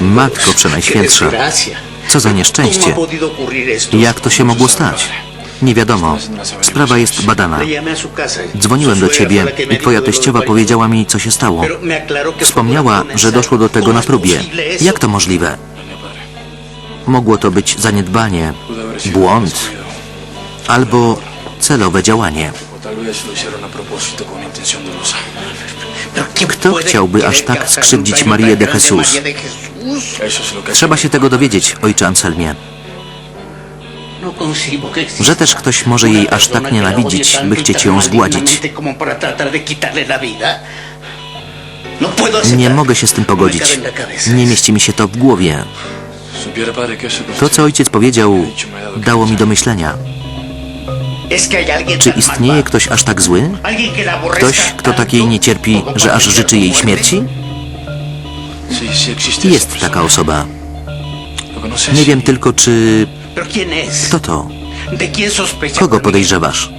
Matko Przenajświętsza, co za nieszczęście. Jak to się mogło stać? Nie wiadomo. Sprawa jest badana. Dzwoniłem do ciebie i twoja teściowa powiedziała mi, co się stało. Wspomniała, że doszło do tego na próbie. Jak to możliwe? Mogło to być zaniedbanie, błąd albo celowe działanie. Kto chciałby aż tak skrzywdzić Marię de Jesus? Trzeba się tego dowiedzieć, ojcze Anselmie. Że też ktoś może jej aż tak nienawidzić, by chcieć ją zgładzić. Nie mogę się z tym pogodzić. Nie mieści mi się to w głowie. To, co ojciec powiedział, dało mi do myślenia. Czy istnieje ktoś aż tak zły? Ktoś, kto takiej nie cierpi, że aż życzy jej śmierci? Jest taka osoba. Nie wiem tylko, czy... Kto to? Kogo podejrzewasz?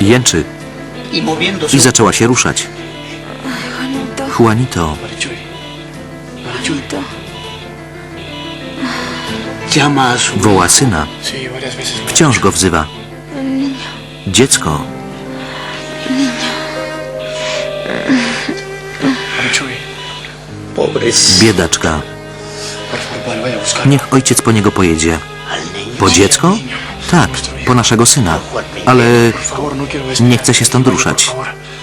Jęczy i zaczęła się ruszać. Juanito, Marichuy. Woła syna. Wciąż go wzywa. Dziecko. Biedaczka. Niech ojciec po niego pojedzie. Po dziecko? Tak, po naszego syna. Ale no nie chce się stąd ruszać.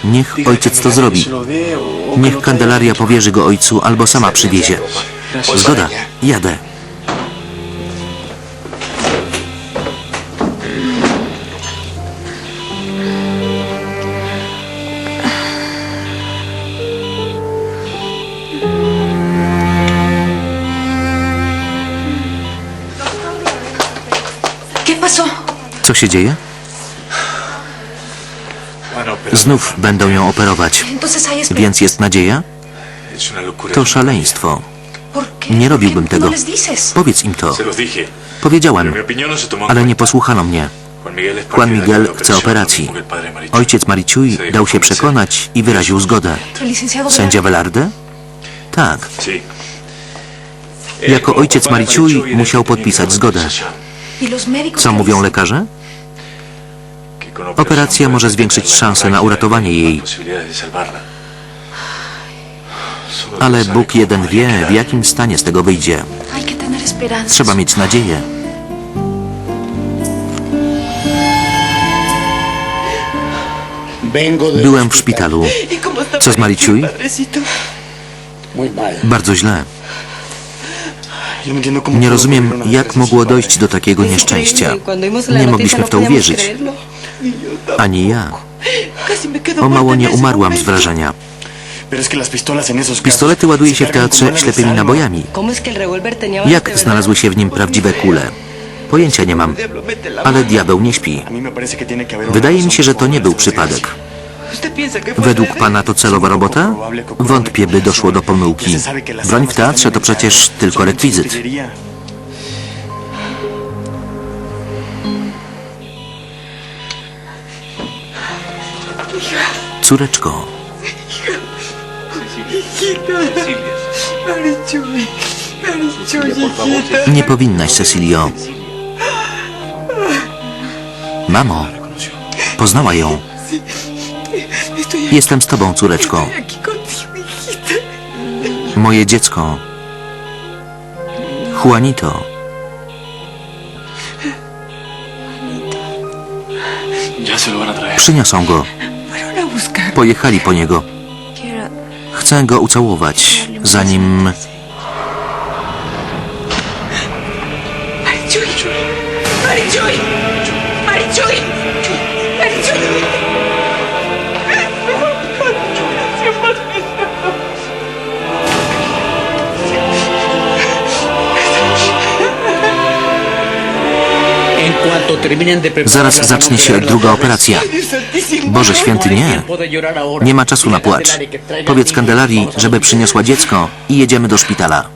Niech ojciec to zrobi. Se lo dé o- o que Niech lo Kandelaria powierzy go ojcu albo sama przywiezie. Zgoda, jadę. Co się dzieje? Znów będą ją operować. Więc jest nadzieja? To szaleństwo. Nie ¿Por robiłbym tego. Powiedz im to. Powiedziałem, ale nie posłuchano mnie. Juan Miguel chce operacji. Ojciec Mariciuj dał się przekonać i wyraził zgodę. Sędzia Velarde? Tak. Jako ojciec Mariciuj musiał podpisać zgodę. ¿Y los médicos Co mówią lekarze? Operacja może zwiększyć szanse na uratowanie jej. Ale Bóg jeden wie, w jakim stanie z tego wyjdzie. Trzeba mieć nadzieję. Byłem w szpitalu. ¿Y cómo está Co z Mariciuj? Bardzo źle. Nie rozumiem, jak mogło dojść do takiego nieszczęścia. Nie mogliśmy w to uwierzyć. Ani ja. O mało nie umarłam z wrażenia. Pistolety ładuje się w teatrze ślepymi nabojami. Jak znalazły się w nim prawdziwe kule? Pojęcia nie mam. Ale diabeł nie śpi. Wydaje mi się, że to nie był przypadek. Według pana to celowa robota? Wątpię, by doszło do pomyłki. Broń w teatrze to przecież tylko rekwizyt. Córeczko, nie powinnaś, Cecilio. Mamo, poznała ją. Jestem z tobą, córeczko. Moje dziecko. Juanito. Przyniosą go. Pojechali po niego. Chcę go ucałować, zanim... Marichuy, Marichuy, Zaraz zacznie się druga operacja. Boże święty, nie. Nie ma czasu na płacz. Powiedz Kandelarii, żeby przyniosła dziecko i jedziemy do szpitala.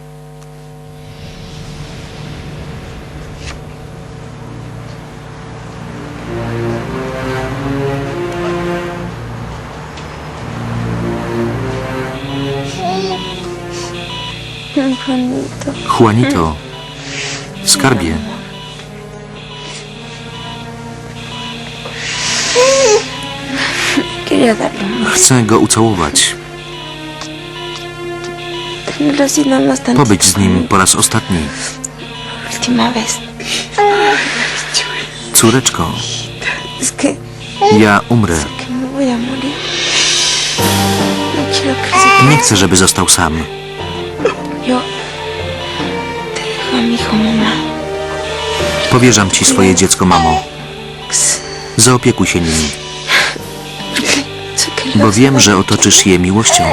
Juanito, skarbie, Un chcę go ucałować, más tan pobyć z nim po raz ostatni. Córeczko, ja umrę. No Nie chcę, żeby został sam. Powierzam ci swoje dziecko, mamo. Zaopiekuj się nim, bo wiem, że otoczysz je miłością.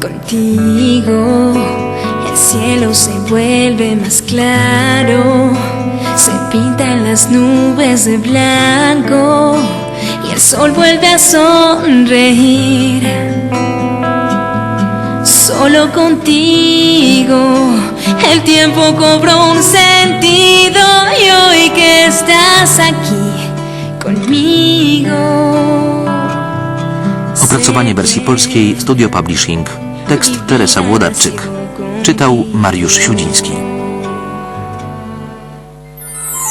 Contigo el cielo se vuelve más claro, se pintan las nubes de blanco y el sol vuelve a sonreír. Solo contigo el tiempo cobró un sentido y hoy que estás aquí conmigo. Opracowanie wersji polskiej Studio Publishing. Tekst Teresa Włodarczyk. Czytał Mariusz Siudziński.